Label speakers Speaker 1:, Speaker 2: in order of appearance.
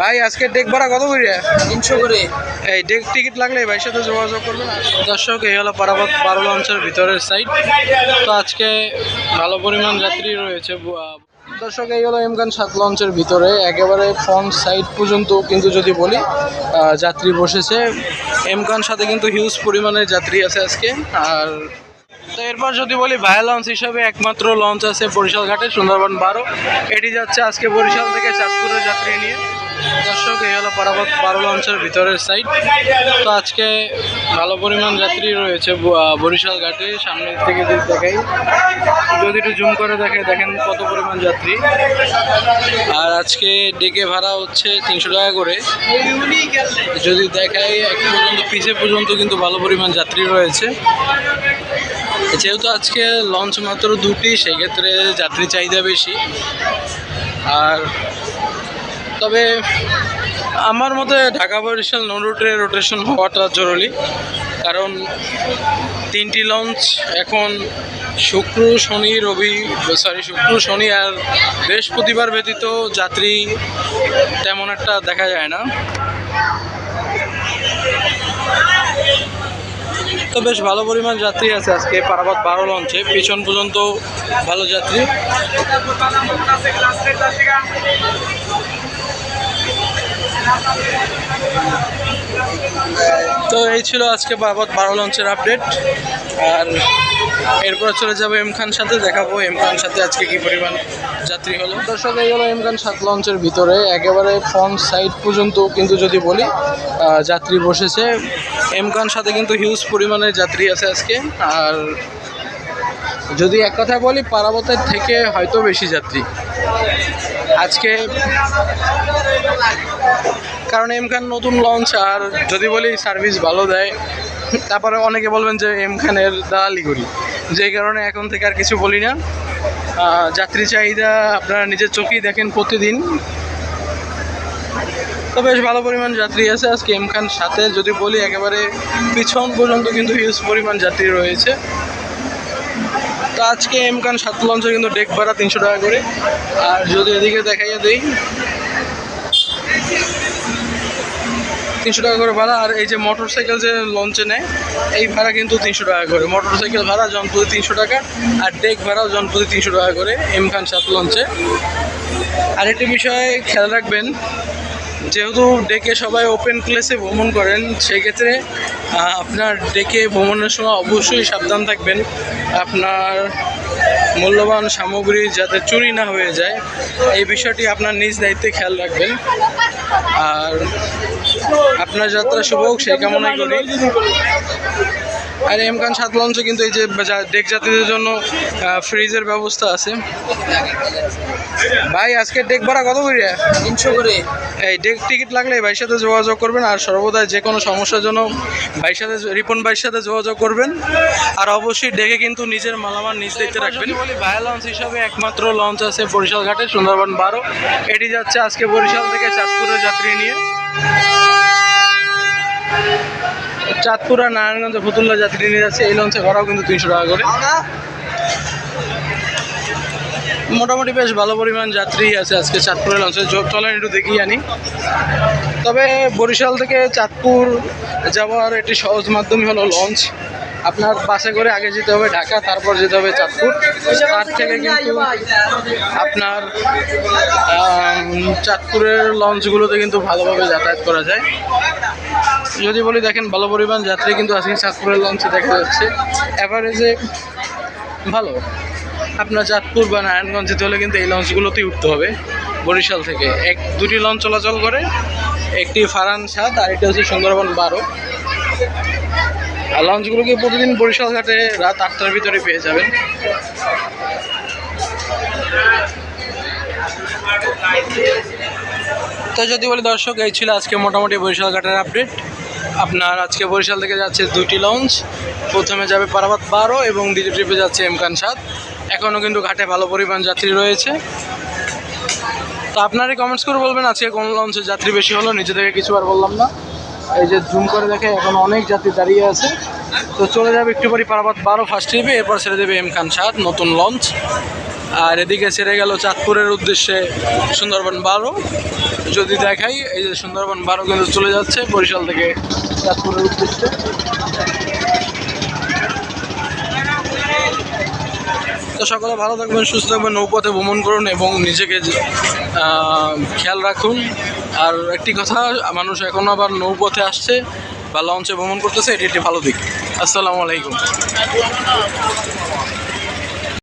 Speaker 1: ভাই আজকে ডেক ভাড়া কত করে?
Speaker 2: তিনশো করে।
Speaker 1: এই ডেক টিকিট লাগলে ভাইয়ের সাথে যোগাযোগ করবেন দর্শক এই হলো পারাবাদ বারো লঞ্চের ভিতরের সাইড তো আজকে ভালো পরিমাণ যাত্রী রয়েছে দর্শক এই হলো এমকান সাত লঞ্চের ভিতরে। একেবারে ফ্রন্ট সাইড পর্যন্ত কিন্তু যদি বলি যাত্রী বসেছে। এমকান সাথে কিন্তু হিউজ পরিমাণে যাত্রী আছে আজকে। আর তো এরপর যদি বলি ভায়া লঞ্চ হিসাবে একমাত্র লঞ্চ আছে বরিশাল ঘাটে সুন্দরবন বারো। এটি যাচ্ছে আজকে বরিশাল থেকে চাঁদপুরের যাত্রী নিয়ে। দর্শক, এই হলো পারাবত বারো লঞ্চের ভিতরের সাইড তো আজকে ভালো পরিমাণ যাত্রী রয়েছে বরিশাল ঘাটে সামনে থেকে যদি দেখাই, যদি একটু জুম করে দেখে, দেখেন কত পরিমাণ যাত্রী। আর আজকে ডেকে ভাড়া হচ্ছে তিনশো টাকা করে। যদি দেখাই, এক পর্যন্ত, পিছে পর্যন্ত কিন্তু ভালো পরিমাণ যাত্রী রয়েছে। যেহেতু আজকে লঞ্চ মাত্র দুটি, সেক্ষেত্রে যাত্রী চাহিদা বেশি। আর তবে আমার মতে ঢাকা বরিশাল নন রুটে রোটেশন হওয়াটা জরুরি। কারণ তিনটি লঞ্চ এখন শুক্র, শনি, রবি সরি শুক্র, শনি আর বৃহস্পতিবার ব্যতীত যাত্রী তেমন একটা দেখা যায় না। তো বেশ ভালো পরিমাণ যাত্রী আছে আজকে পারাবাদ বারো লঞ্চে, পিছন পর্যন্ত ভালো যাত্রী। তো এই ছিল আজকে পারাবাদ বারো লঞ্চের আপডেট আর এরপর চলে যাব এম খান সাথে, দেখাবো এম খান সাথে আজকে কি পরিমাণ যাত্রী হলো। দর্শক, এই হলো এম খান সাত লঞ্চের ভিতরে। একেবারে ফ্রন্ট সাইড পর্যন্ত কিন্তু যদি বলি যাত্রী বসেছে। এম খান সাথে কিন্তু হিউজ পরিমাণের যাত্রী আছে আজকে। আর যদি এক কথায় বলি, পারাবতের থেকে হয়তো বেশি যাত্রী। আজকে কারণ এম খান নতুন লঞ্চ আর যদি বলি সার্ভিস ভালো দেয়, তারপরে অনেকে বলবেন যে এম খানের করি। যে কারণে এখন থেকে আর কিছু বলি না। যাত্রী চাহিদা আপনারা নিজের চোখেই দেখেন প্রতিদিন। তো বেশ ভালো পরিমাণ যাত্রী আছে আজকে এম খান সাথে। যদি বলি একেবারে পিছন পর্যন্ত কিন্তু হিউজ পরিমাণ যাত্রী রয়েছে। তো আজকে এম খান সাত লঞ্চে কিন্তু ডেক ভাড়া তিনশো টাকা করে। আর যদি এদিকে দেখাইয়া দেই তিনশো টাকা করে ভাড়া, আর এই যে মোটর সাইকেল যে লঞ্চে নেয়, এই ভাড়া কিন্তু তিনশো টাকা করে। মোটর সাইকেল ভাড়া জনপ্রতি তিনশো টাকা, আর ডেক ভাড়াও জনপ্রতি তিনশো টাকা করে এম খান সাত লঞ্চে আরেকটি বিষয় খেয়াল রাখবেন, যেহেতু ডেকে সবাই ওপেন প্লেসে ভ্রমণ করেন, সেক্ষেত্রে আপনার ডেকে ভ্রমণের সময় অবশ্যই সাবধান থাকবেন। আপনার মূল্যবান সামগ্রী যাতে চুরি না হয়ে যায়, এই বিষয়টি আপনার নিজ দায়িত্বে খেয়াল রাখবেন। আর আপনার যাত্রা শুভ হোক সেই কামনাই করি। আর এম খান সাত লঞ্চে কিন্তু এই যে ডেক যাত্রীদের জন্য ফ্রিজের ব্যবস্থা আছে। ভাই আজকে ডেক ভাড়া কত করে?
Speaker 2: তিনশো করে।
Speaker 1: এই ডেক টিকিট লাগলে ভাইয়ের সাথে যোগাযোগ করবেন আর সর্বদা যে কোনো সমস্যার জন্য ভাইয়ের সাথে রিপন ভাইয়ের সাথে যোগাযোগ করবেন। আর অবশ্যই ডেকে কিন্তু নিজের মালামাল নিজ দেখতে রাখবেন। বলি ভায়া লঞ্চ হিসাবে একমাত্র লঞ্চ আছে বরিশাল ঘাটে সুন্দরবন বারো। এটি যাচ্ছে আজকে বরিশাল থেকে চাঁদপুরের যাত্রী নিয়ে। চাঁদপুর আর নারায়ণগঞ্জে ফতুল্লা যাত্রী নিয়ে যাচ্ছে। এই লঞ্চে ভাড়াও কিন্তু তিনশো টাকা করে। মোটামুটি বেশ ভালো পরিমাণ যাত্রী আছে আজকে চাঁদপুরের লঞ্চে। চলেন একটু দেখি আনি। তবে বরিশাল থেকে চাঁদপুর যাওয়ার একটি সহজ মাধ্যমই হলো লঞ্চ। আপনার বাসে করে আগে যেতে হবে ঢাকা তারপর যেতে হবে চাঁদপুর। তার থেকে কিন্তু আপনার চাঁদপুরের লঞ্চগুলোতে কিন্তু ভালোভাবে যাতায়াত করা যায়। যদি বলি, দেখেন, ভালো পরিমাণ যাত্রী কিন্তু আজকে চাঁদপুরের লঞ্চে দেখা যাচ্ছে। অ্যাভারেজে ভালো। আপনার চাঁদপুর বা নারায়ণগঞ্জ যেতে হলে কিন্তু এই লঞ্চগুলোতেই উঠতে হবে, বরিশাল থেকে। এক, দুটি লঞ্চ চলাচল করে, একটি ফারান সাত, আর একটি হচ্ছে সুন্দরবন বারো। আর লঞ্চগুলোকে প্রতিদিন বরিশাল ঘাটে রাত আটটার ভিতরে পেয়ে যাবেন। তো যদি বলি, দর্শক, এই ছিল আজকে মোটামুটি বরিশাল ঘাটের আপডেট আপনার আজকে বরিশাল থেকে যাচ্ছে দুটি লঞ্চ প্রথমে যাবে পারাবাত বারো এবং দ্বিতীয় ট্রিপে যাচ্ছে এমকান সাত। এখনও কিন্তু ঘাটে ভালো পরিমাণ যাত্রী রয়েছে। তো আপনারই কমেন্টস করে বলবেন আজকে কোন লঞ্চে যাত্রী বেশি হলো? নিচে থেকে কিছু আর বললাম না। এই যে জুম করে দেখে এখন অনেক যাত্রী দাঁড়িয়ে আছে। তো চলে যাবে একটু পরে পারাবাত বারো ফার্স্ট ট্রিপে এরপর ছেড়ে দেবে এম খান সাত, নতুন লঞ্চ আর এদিকে ছেড়ে গেল চাঁদপুরের উদ্দেশ্যে সুন্দরবন বারো। যদি দেখাই, এই যে সুন্দরবন বারো কিন্তু চলে যাচ্ছে বরিশাল থেকে তো সকলে ভালো থাকবেন, সুস্থ থাকবেন, নৌপথে ভ্রমণ করুন এবং নিজেকে খেয়াল রাখুন। আর একটি কথা, মানুষ এখন আবার নৌপথে আসছে বা লঞ্চে ভ্রমণ করতেছে, এটি একটি ভালো দিক। আসসালামু আলাইকুম।